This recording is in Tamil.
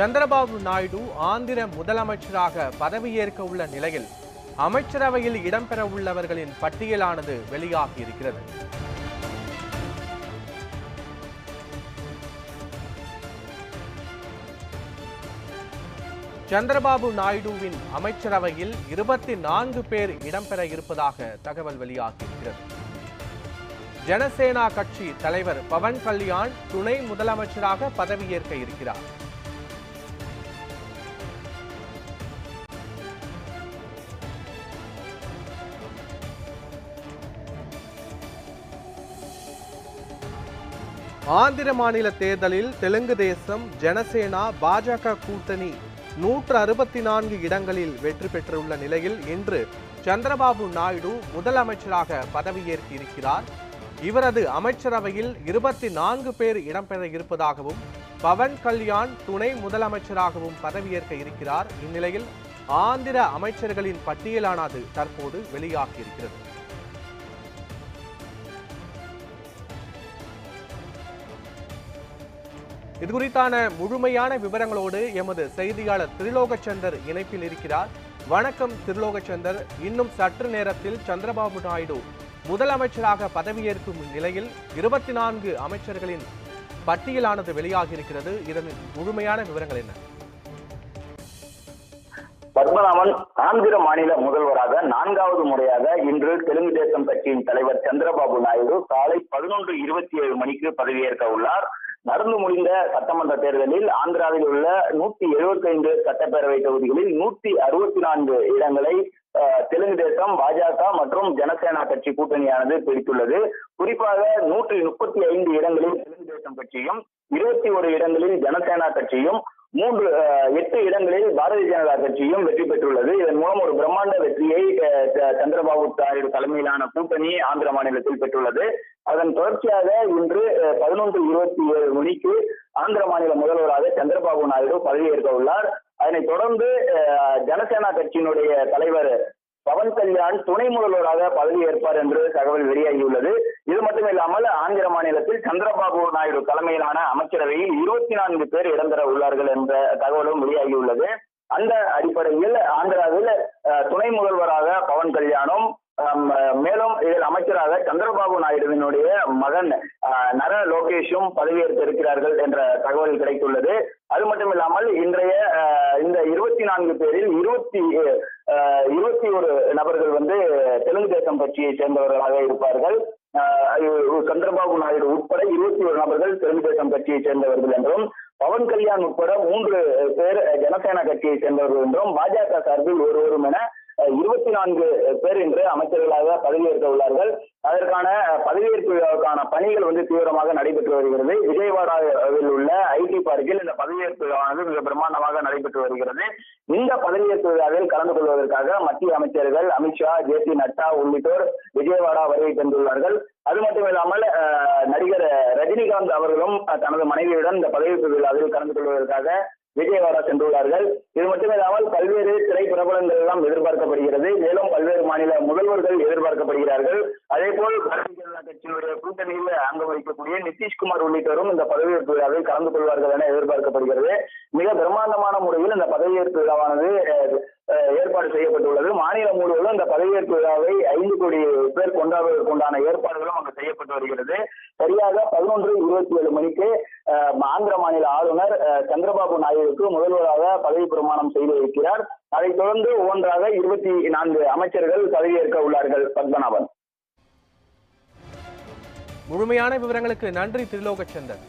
சந்திரபாபு நாயுடு ஆந்திர முதலமைச்சராக பதவியேற்க உள்ள நிலையில் அமைச்சரவையில் இடம்பெற உள்ளவர்களின் பட்டியலானது வெளியாகி இருக்கிறது. சந்திரபாபு நாயுடுவின் அமைச்சரவையில் இருபத்தி நான்கு பேர் இடம்பெற இருப்பதாக தகவல் வெளியாகியிருக்கிறது ஜனசேனா கட்சி தலைவர் பவன் கல்யாண் துணை முதலமைச்சராக பதவியேற்க இருக்கிறார். ஆந்திர மாநில தேர்தலில் தெலுங்கு தேசம் ஜனசேனா பாஜக கூட்டணி நூற்று அறுபத்தி நான்கு இடங்களில் வெற்றி பெற்றுள்ள நிலையில் இன்று சந்திரபாபு நாயுடு முதலமைச்சராக பதவியேற்க இருக்கிறார் இவரது அமைச்சரவையில் இருபத்தி நான்கு பேர் இடம்பெற இருப்பதாகவும் பவன் கல்யாண் துணை முதலமைச்சராகவும் பதவியேற்க இருக்கிறார். இந்நிலையில் ஆந்திர அமைச்சர்களின் பட்டியலானது தற்போது வெளியாகியிருக்கிறது. இது குறித்தான முழுமையான விவரங்களோடு எமது செய்தியாளர் திருலோகச்சந்தர் இணைப்பில் இருக்கிறார். வணக்கம் திருலோகச்சந்தர். இன்னும் சற்று நேரத்தில் சந்திரபாபு நாயுடு முதலமைச்சராக பதவியேற்கும் நிலையில் இருபத்தி நான்கு அமைச்சர்களின் பட்டியலானது வெளியாகி இருக்கிறது இதன் முழுமையான விவரங்கள் என்ன? பத்மநாபன் ஆந்திர மாநில முதல்வராக நான்காவது முறையாக இன்று தெலுங்கு தேசம் கட்சியின் தலைவர் சந்திரபாபு நாயுடு காலை பதினொன்று இருபத்தி ஏழு மணிக்கு பதவியேற்க உள்ளார். நடந்து முடிந்த சட்டமன்ற தேர்தலில் ஆந்திராவில் உள்ள நூத்தி எழுபத்தி ஐந்து சட்டப்பேரவை தொகுதிகளில் நூத்தி அறுபத்தி நான்கு இடங்களை தெலுங்கு தேசம் பாஜக மற்றும் ஜனசேனா கட்சி கூட்டணியானது பிடித்துள்ளது குறிப்பாக நூற்றி முப்பத்தி ஐந்து இடங்களில் தெலுங்கு தேசம் கட்சியும் இருபத்தி ஒரு இடங்களில் ஜனசேனா கட்சியும் மூன்று எட்டு இடங்களில் பாரதிய ஜனதா கட்சியும் வெற்றி பெற்றுள்ளது. இதன் மூலம் ஒரு பிரம்மாண்ட வெற்றியை சந்திரபாபு நாயுடு தலைமையிலான கூட்டணி ஆந்திர மாநிலத்தில் பெற்றுள்ளது. அதன் தொடர்ச்சியாக இன்று பதினொன்று இருபத்தி ஏழு மணிக்கு ஆந்திர மாநில முதல்வராக சந்திரபாபு நாயுடு பதவியேற்க உள்ளார் அதனைத் தொடர்ந்து ஜனசேனா கட்சியினுடைய தலைவர் பவன் கல்யாண் துணை முதல்வராக பதவியேற்பார் என்று தகவல் வெளியாகியுள்ளது. இது மட்டுமில்லாமல் ஆந்திர மாநிலத்தில் சந்திரபாபு நாயுடு தலைமையிலான அமைச்சரவையில் இருபத்தி நான்கு பேர் இடம்பெற உள்ளார்கள் என்ற தகவலும் வெளியாகியுள்ளது. அந்த அடிப்படையில் ஆந்திராவில் துணை முதல்வராக பவன் கல்யாணும் மேலும் இதில் அமைச்சராக சந்திரபாபு நாயுடுவினுடைய மகன் நர லோகேஷும் பதவியேற்றிருக்கிறார்கள் என்ற தகவல் கிடைத்துள்ளது. அது மட்டும் இல்லாமல் இன்றைய அஹ், இந்த இருபத்தி நான்கு பேரில் இருபத்தி இருபத்தி ஒரு நபர்கள் வந்து தெலுங்கு தேசம் கட்சியை சேர்ந்தவர்களாக இருப்பார்கள். சந்திரபாபு நாயுடு உட்பட இருபத்தி ஒரு நபர்கள் தெலுங்கு தேசம் கட்சியை சேர்ந்தவர்கள் என்றும் பவன் கல்யாண் உட்பட மூன்று பேர் ஜனசேனா கட்சியை சேர்ந்தவர்கள் என்றும் பாஜக சார்பில் ஒருவரும் என இருபத்தி நான்கு பேர் இன்று அமைச்சர்களாக பதவியேற்க உள்ளார்கள். அதற்கான பதவியேற்பு விழாவுக்கான பணிகள் வந்து தீவிரமாக நடைபெற்று வருகிறது. விஜயவாடாவில் உள்ள ஐடி பார்க்கில் இந்த பதவியேற்பு விழாவானது மிக பிரம்மாண்டமாக நடைபெற்று வருகிறது. இந்த பதவியேற்பு விழாவில் கலந்து கொள்வதற்காக மத்திய அமைச்சர்கள் அமித்ஷா ஜே பி நட்டா உள்ளிட்டோர் விஜயவாடா வருகை தந்துள்ளார்கள். அது மட்டும் இல்லாமல் நடிகர் ரஜினிகாந்த் அவர்களும் தனது மனைவியுடன் இந்த பதவியேற்பு விழாவில் கலந்து கொள்வதற்காக விஜயவாடா சென்றுள்ளார்கள். இது மட்டுமில்லாமல் பல்வேறு திரை பிரபலங்கள் எல்லாம் எதிர்பார்க்கப்படுகிறது. மேலும் பல்வேறு மாநில எதிர்பார்க்கப்படுகிறார்கள். அதே போல் பாரதிய ஜனதா கட்சியினுடைய கூட்டணியில் அங்கம் வகிக்கக்கூடிய நிதிஷ்குமார் உள்ளிட்டோரும் இந்த பதவியேற்பு விழாவில் கலந்து கொள்வார்கள் என எதிர்பார்க்கப்படுகிறது. மிக பிரம்மாண்டமான முறையில் இந்த பதவியேற்பு விழாவானது ஏற்பாடு செய்யப்பட்டுள்ளது. மாநிலம் முழுவதும் இந்த பதவியேற்பு விழாவை கொண்டாடுவதற்குண்டான ஏற்பாடுகளும் அங்கு செய்யப்பட்டு வருகிறது. சரியாக பதினொன்று இருபத்தி ஏழு மணிக்கு ஆந்திர மாநில ஆளுநர் சந்திரபாபு நாயுடுக்கு முதல்வராக பதவி பிரமாணம் செய்து வைக்கிறார். அதைத் தொடர்ந்து ஒவ்வொன்றாக இருபத்தி நான்கு அமைச்சர்கள் பதவியேற்க உள்ளார்கள் பத்மநாபன். முழுமையான விவரங்களுக்கு நன்றி திருலோகச்சந்தர்